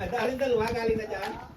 Alin dalawa galing na dyan?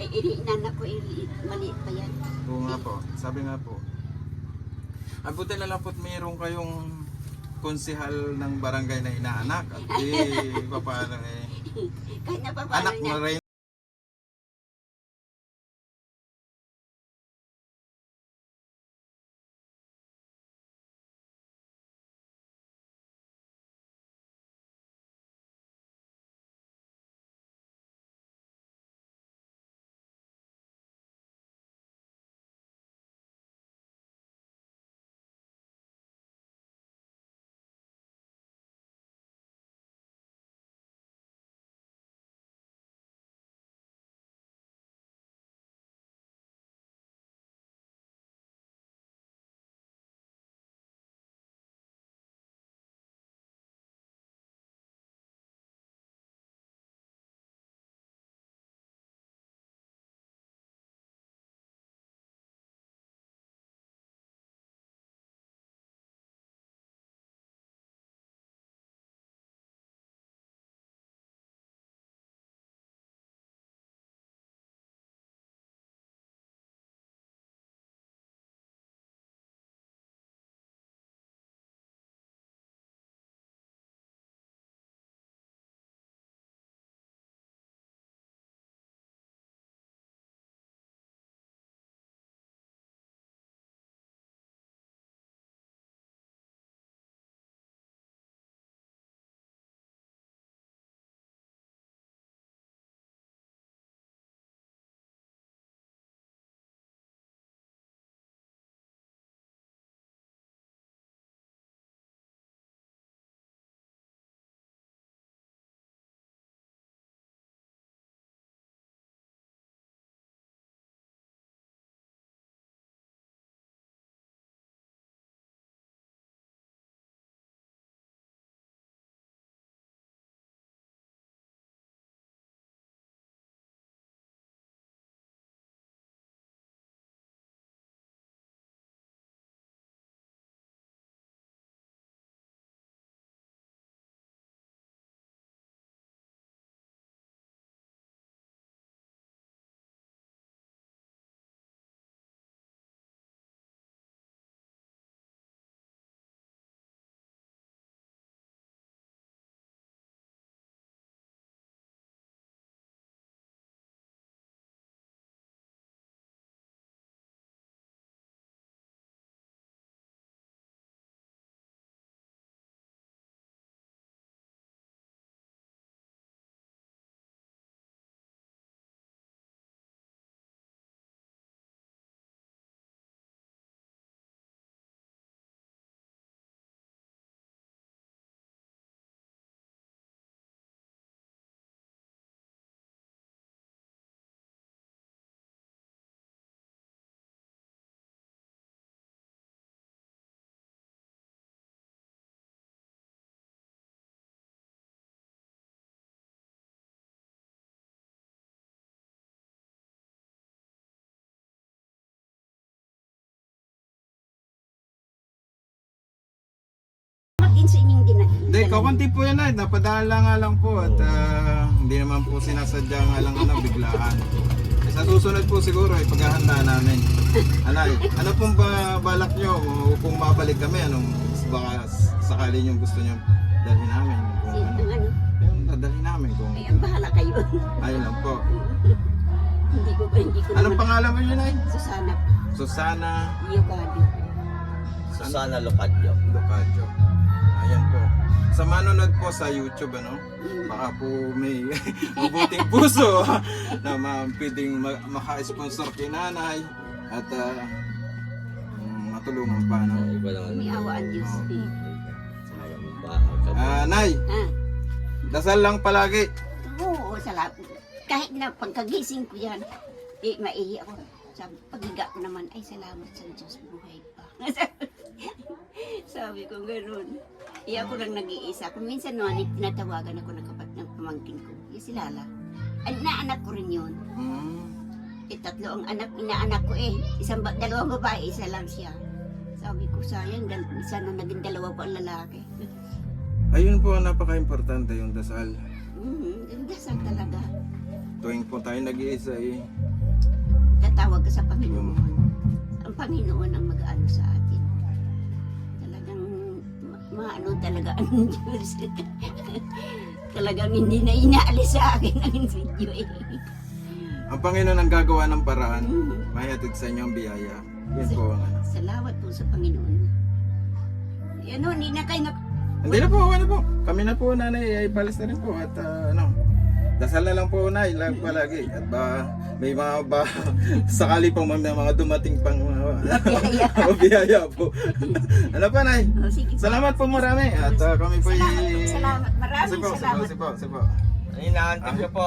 Ay, iri, inanak ko, iri, maliit pa yan. Oo nga po. Sabi nga po. Ang buti na lang po't mayroon kayong konsihal ng barangay na inaanak. At eh, paano eh. Kahit na pa Anak mo rin sa inyong dinahin. Hindi, kakunti po yan ay. Napadala nga lang po at ah, hindi naman po sinasadya nga lang ano, biglaan. Eh, Sa susunod po siguro ay paghahanda namin. Anay, ano pong ba balak nyo kung mabalik kami? Anong baka sakali nyo gusto nyo dalhin namin? Kung Sino ano, ang ano? yun, dadalhin namin kung Ay, ang bahala kayo. ayun lang po. hindi ko ba, hindi ko Anong naman. pangalan mo yun ay? Susana. Susana Yocado. Susana Locadyo. Lucadyo. Ayan po. Sa manonood po sa YouTube, ano? Baka po may mabuting puso na ma pwedeng ma- maka-sponsor kay nanay at mm, matulungan pa. No? Iba naman. May awa ang Diyos. eh. Sayang mo ba? Ah, nay, Ha? dasal lang palagi. Oo, salamat. Kahit na pagkagising ko yan, eh, maihi ako. Sabi, pagiga ko naman, ay salamat sa Diyos, buhay pa. Sabi ko gano'n. Iya ako lang nag-iisa. Kung minsan no, tinatawagan ako ng kapat ng pamangkin ko. Yung si Lala. Ay, naanak ko rin yun. Hmm. Eh, tatlo ang anak, inaanak ko eh. Isang ba, dalawang babae, isa lang siya. Sabi ko, sayang, dal, isa na naging dalawa pa ang lalaki. Ayun po napaka-importante yung dasal. Mhm, yung dasal talaga. Tuwing po tayo nag-iisa eh. tatawag ka sa Panginoon. Ang Panginoon ang mag-ano sa atin. Maano talaga ang Diyos. Talagang hindi na inaalis sa akin ang video eh. Ang Panginoon ang gagawa ng paraan. Mhm. May hatid sa inyo ang biyaya. Yan po ang ano. Salamat po sa Panginoon. Yan o, hindi na kayo na... Hindi na po, na po. Kami na po, nanay, ay palis na rin po. At ah, ano, dasal na lang po, nay, lang palagi. At ba, may mga ba, sakali pang mga, mga dumating pang mga Biyaya. biyaya po. ano pa, nay? Oh, sige. Salamat po marami. At ah, kami po Salamat, salamat. Maraming po, sige po, salamat. sige po, sige po. Ay, inaantig niyo po.